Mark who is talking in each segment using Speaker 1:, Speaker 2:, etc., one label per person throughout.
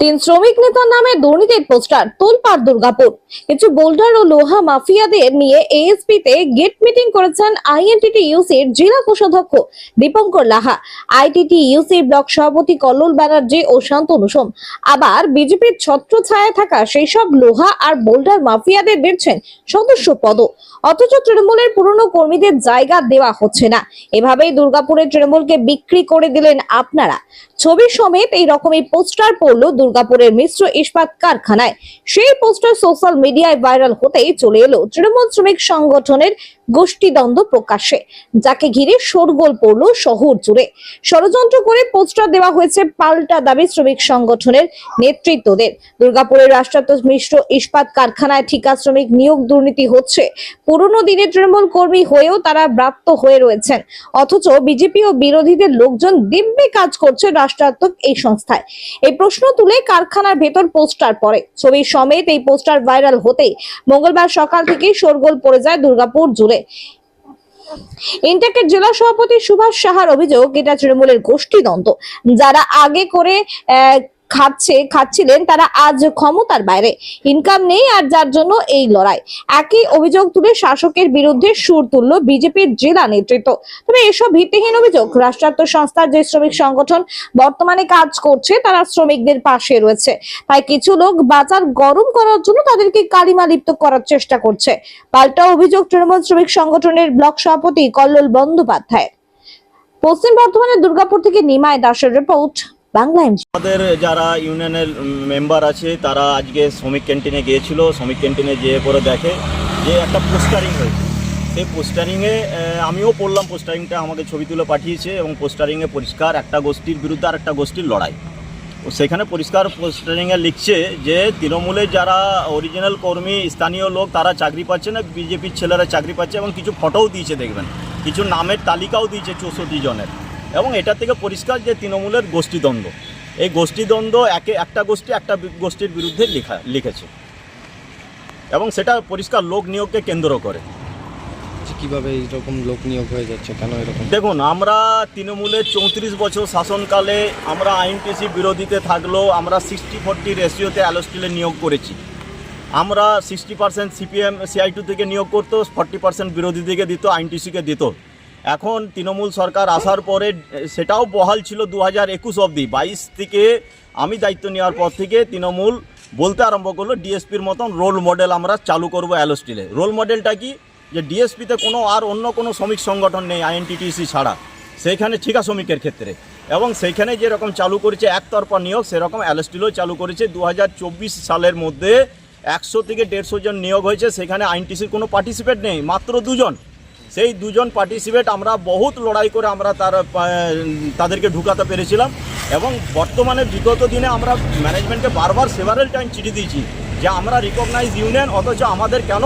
Speaker 1: তিন শ্রমিক নেতার নামে দুর্নীতির পোস্টার, তোলপাড় দুর্গাপুর। কিছু বোল্ডার ও লোহা মাফিয়াদের নিয়ে এএসপি তে গেট মিটিং করেছেন আইএনটিটি ইউসির জেলা কোষাধ্যক্ষ দীপঙ্কর লাহা। আইটিটি ইউসির ব্লক সভাপতি কল্লোল ব্যানার্জি ও শান্তনু সোম আবার বিজেপির ছত্র ছায়া থাকা সেই সব লোহা আর বোল্ডার মাফিয়াদের দিচ্ছেন সদস্য পদ অথচ তৃণমূলের পুরনো কর্মীদের জায়গা দেওয়া হচ্ছে না। এভাবেই দুর্গাপুরের তৃণমূলকে বিক্রি করে দিলেন আপনারা। ছবি সমেত এই রকমই পোস্টার পড়ল দুর্গাপুরের মিশ্র ইস্পাত কারখানায়। সেই পোস্টার সোশ্যাল মিডিয়ায় ভাইরাল হতেই চলে এলো তৃণমূল শ্রমিক সংগঠনের গোষ্ঠীদ্বন্দ্ব প্রকাশ্যে, যাকে ঘিরে শোরগোল পড়ল শহর জুড়ে। ষড়যন্ত্র করে পোস্টার দেওয়া হয়েছে পাল্টা দাবি শ্রমিক সংগঠনের নেতৃত্বদের। দুর্গাপুরের রাষ্ট্রায়ত্ত মিশ্র ইস্পাত কারখানায় ঠিকা শ্রমিক নিয়োগ দুর্নীতি হচ্ছে। পুরনো দিনের তৃণমূল কর্মী হয়েও তারা ব্রাত্য হয়ে রয়েছেন। অথচ বিজেপি ও বিরোধীদের লোকজন দিব্যে কাজ করছে রাষ্ট্রায়ত্ত এই সংস্থায়। এই প্রশ্ন তুলে কারখানার ভেতর পোস্টার পড়ে। ছবির সমেত এই পোস্টার ভাইরাল হতেই মঙ্গলবার সকাল থেকে শোরগোল পড়ে যায় দুর্গাপুর জুড়ে। ইন্টাকের জেলা সভাপতি সুভাষ সাহার অভিযোগ, এটা তৃণমূলের গোষ্ঠী দ্বন্দ্ব যারা আগে করে খাচ্ছে, খাচ্ছিলেন, তারা আজ ক্ষমতার বাইরে। ইনকাম নেই আর যার জন্য এই লড়াই। একই অভিযোগ তুলে শাসকের বিরুদ্ধে সুর তুলল বিজেপির জেলা নেতৃত্ব। তবে এসব ভিত্তিহীন অভিযোগ, রাষ্ট্রায়ত্ত সংস্থার যে শ্রমিক সংগঠন বর্তমানে কাজ করছে, তারা শ্রমিকদের পাশে রয়েছে। তাই কিছু লোক বাজার গরম করার জন্য তাদেরকে কালিমা লিপ্ত করার চেষ্টা করছে। পাল্টা অভিযোগ তৃণমূল শ্রমিক সংগঠনের ব্লক সভাপতি কল্লোল বন্দ্যোপাধ্যায় পশ্চিম বর্ধমানের দুর্গাপুর থেকে নিমায় দাসের রিপোর্ট।
Speaker 2: আমাদের যারা ইউনিয়নের মেম্বার আছে, তারা আজকে শ্রমিক ক্যান্টিনে গিয়েছিল। শ্রমিক ক্যান্টিনে যেয়ে পরে দেখে যে একটা পোস্টারিং হয়েছে। সেই পোস্টারিংয়ে আমিও পড়লাম পোস্টারিংটা, আমাকে ছবি তুলে পাঠিয়েছে এবং পোস্টারিংয়ে পরিষ্কার একটা গোষ্ঠীর বিরুদ্ধে আর একটা গোষ্ঠীর লড়াই। তো সেখানে পরিষ্কার পোস্টারিংয়ে লিখছে যে তৃণমূলের যারা অরিজিনাল কর্মী, স্থানীয় লোক, তারা চাকরি পাচ্ছে না, বিজেপির ছেলেরা চাকরি পাচ্ছে এবং কিছু ফটোও দিয়েছে দেখবেন। কিছু নামের তালিকাও দিয়েছে চৌষট্টি জনের। এবং এটা থেকে পরিষ্কার যে তৃণমূলের গোষ্ঠীদ্বন্দ্ব। এই গোষ্ঠীদ্বন্দ্ব একে একটা গোষ্ঠী একটা গোষ্ঠীর বিরুদ্ধে লেখা লিখেছে। এবং সেটা পরিষ্কার লোক নিয়োগকে কেন্দ্র করে।
Speaker 3: কীভাবে এইরকম লোক নিয়োগ হয়ে যাচ্ছে কেন এরকম?
Speaker 2: দেখুন আমরা তৃণমূলের চৌত্রিশ বছর শাসনকালে আমরা আইনটিসি বিরোধীতে থাকলেও আমরা সিক্সটি ফোরটি রেশিওতে অ্যালোস্টিলে নিয়োগ করেছি। আমরা sixty percent CPM CI two থেকে নিয়োগ করতো ফর্টি পার্সেন্ট বিরোধী দিকে দিত আইনটিসিকে দিত। এখন তৃণমূল সরকার আসার পরে, সেটাও বহাল ছিল দু হাজার একুশ অবধি। বাইশ থেকে আমি দায়িত্ব নেওয়ার পর থেকে তৃণমূল বলতে আরম্ভ করল, ডিএসপির মতন রোল মডেল আমরা চালু করব অ্যালোস্টিলে। রোল মডেলটা কি? যে ডিএসপিতে কোনো আর অন্য কোনো শ্রমিক সংগঠন নেই, আইএনটিটিসি ছাড়া। সেইখানে ঠিকা শ্রমিকের ক্ষেত্রে। এবং সেইখানে যেরকম চালু করেছে একতরফা নিয়োগ, সেরকম অ্যালোস্টিলও চালু করেছে। দু হাজার চব্বিশ সালের মধ্যে একশো থেকে দেড়শো জন নিয়োগ হয়েছে। সেখানে আইনটিসির কোনো পার্টিসিপেট নেই, মাত্র দুজন। সেই দুজন পার্টিসিপেট আমরা বহুত লড়াই করে আমরা তার তাদেরকে ঢুকাতে পেরেছিলাম এবং বর্তমানে বিগত দিনে আমরা ম্যানেজমেন্টকে বারবার সেভারেল টাইম চিঠি দিয়েছি যে আমরা রিকগনাইজ ইউনিয়ন অথচ আমাদের কেন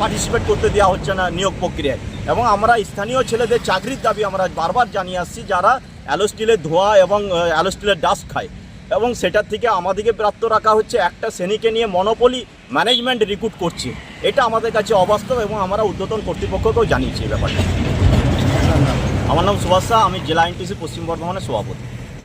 Speaker 2: পার্টিসিপেট করতে দেওয়া হচ্ছে না নিয়োগ প্রক্রিয়ায়। এবং আমরা স্থানীয় ছেলেদের চাকরির দাবি আমরা বারবার জানিয়ে আসছি যারা অ্যালোস্টিলের ধোয়া এবং অ্যালোস্টিলের ডাস্ট খায়। এবং সেটার থেকে আমাদেরকে প্রাপ্ত রাখা হচ্ছে একটা শ্রেণীকে নিয়ে মনোপলি ম্যানেজমেন্ট রিক্রুট করছে। এটা আমাদের কাছে অবাস্তব এবং আমরা উদ্বোধন কর্তৃপক্ষকেও জানিয়েছি এই ব্যাপারটা। আমার নাম সুভাষ শাহ, আমি জেলা আইনটিসি পশ্চিম বর্ধমানের সভাপতি।